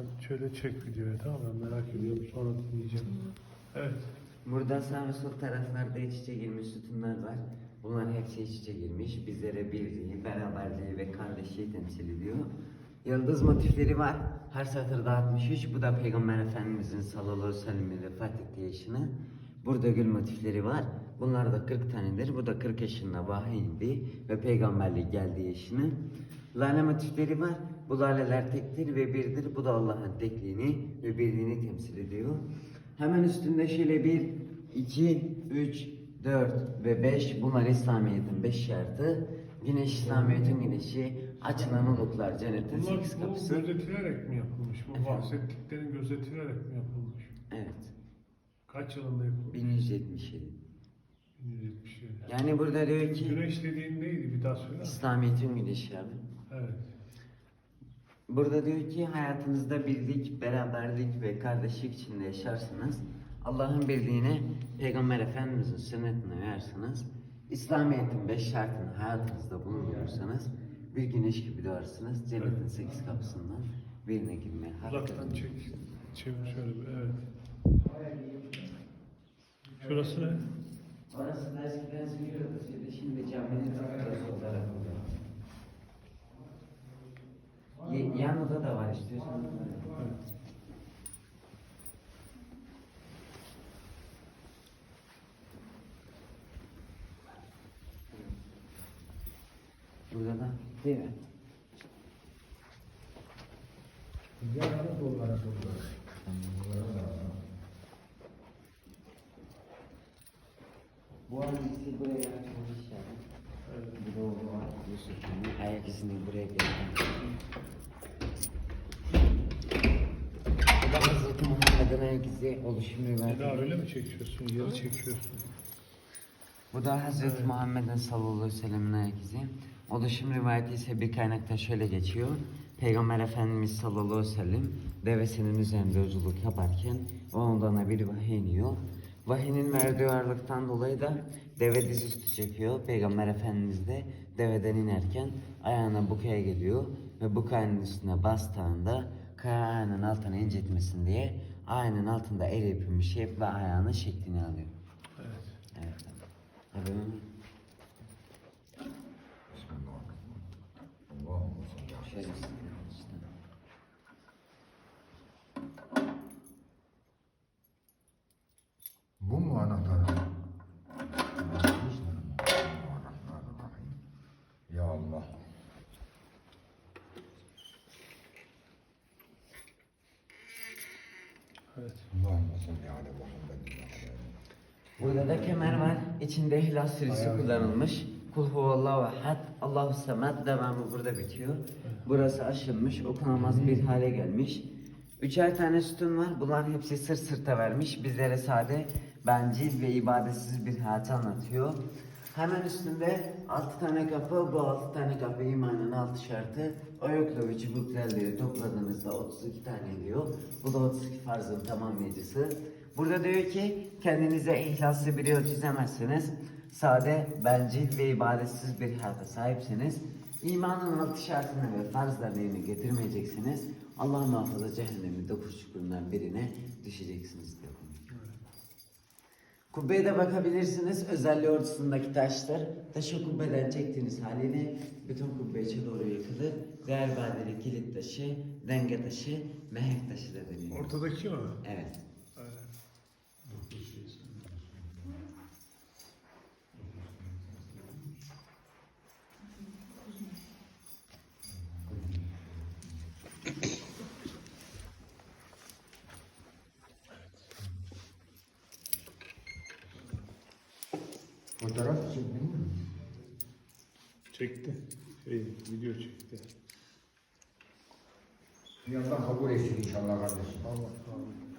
Hadi şöyle çek videoyu tamam mı? Merak ediyorum sonra dinleyeceğim. Evet. Burada sağ ve sol taraflarda iç içe girmiş sütunlar var. Bunların hepsi iç içe girmiş. Bizlere birliği, beraberliği ve kardeşliği temsil ediyor. Yıldız motifleri var. Her satırda 63. Bu da Peygamber Efendimizin sallallahu aleyhi ve sellem'in vefat ettiği yaşını. Burada gül motifleri var. Bunlar da 40 tanedir. Bu da 40 yaşında vahiy indi ve peygamberlik geldiği yaşını. Lale motifleri var. Bu laleler tektir ve birdir. Bu da Allah'ın tekliğini ve birliğini temsil ediyor. Hemen üstünde şöyle 1, 2, 3, 4 ve 5 bunlar İslamiyet'in 5 şartı. Güneş İslamiyet'in güneşi, açılan oluklar cennetin Bunlar 8 bu kapısı. gözetilerek mi yapılmış? Bu bahsettiklerin gözetilerek mi yapılmış? Evet. Kaç yılında yapılmış? 1177. 1177. Yani burada diyor ki Güneş dediğin neydi bir daha söyle. İslamiyet'in güneşi abi. Evet. Burada diyor ki hayatınızda birlik, beraberlik ve kardeşlik içinde yaşarsınız. Allah'ın birliğine, Peygamber Efendimizin sünnetine uyarsınız. İslamiyet'in beş şartını hayatınızda bulundurursanız bir güneş gibi doğarsınız. Cennetin sekiz kapısından birine girmeye hak Uzaktan çek. Çevir şöyle bir. Evet. Şurası ne? Orası da eskiden sürüyordu. Şimdi, şimdi caminin tarafı sol tarafında. Y- yan oda da var istiyorsanız. Evet. Burada da değil mi? Bu hangisi buraya açılmış yani. evet. Bu da o. Yusuf'un ayak izini buraya geldi. Da Hazreti Muhammed'in ayak izi oluşum Bir daha rivayeti. öyle mi çekiyorsun? Yarı çekiyorsun. Bu da Hazreti Evet. Muhammed'in sallallahu aleyhi ve sellem'in ayak izi. Oluşum rivayeti ise bir kaynakta şöyle geçiyor. Peygamber Efendimiz sallallahu aleyhi ve sellem devesinin üzerinde yolculuk yaparken ondan bir vahiy iniyor. Vahinin verdiği ağırlıktan dolayı da deve dizüstü çekiyor. Peygamber Efendimiz de deveden inerken ayağına bu kaya geliyor ve bu kayanın üstüne bastığında kaya ayağının altına incitmesin diye ayağının altında el yapılmış şef ve ayağının şeklini alıyor. Evet. Evet. Abi Evet. Burada da kemer var. İçinde İhlas Suresi Ayağı- kullanılmış. Kul huvallahu ehad, Allahu samet devamı burada bitiyor. Burası aşılmış, okunamaz bir hale gelmiş. Üçer tane sütun var. Bunların hepsi sırt sırta vermiş. Bizlere sade, bencil ve ibadetsiz bir hayatı anlatıyor. Hemen üstünde altı tane kapı, bu altı tane kapı imanın altı şartı. O yokla ve çubuklarla topladığınızda 32 tane ediyor. Bu da 32 farzın tamamlayıcısı. Burada diyor ki kendinize ihlaslı bir yol çizemezsiniz. Sade, bencil ve ibadetsiz bir hayata sahipsiniz. İmanın altı şartını ve farzlarını yerine getirmeyeceksiniz. Allah muhafaza cehennemin dokuz çukurundan birine düşeceksiniz diyor. Kubbeye de bakabilirsiniz. Özelliği ortasındaki taşlar. Taşı kubbeden çektiğiniz halini bütün kubbe içe doğru yıkılır. Değer badeli kilit taşı, denge taşı, mehenk taşı da deniyor. Ortadaki mi? Evet. Evet. Fotoğraf çektin mi? Çekti. Şey, video çekti. Bir Allah kabul etsin inşallah kardeşim. Allah Allah.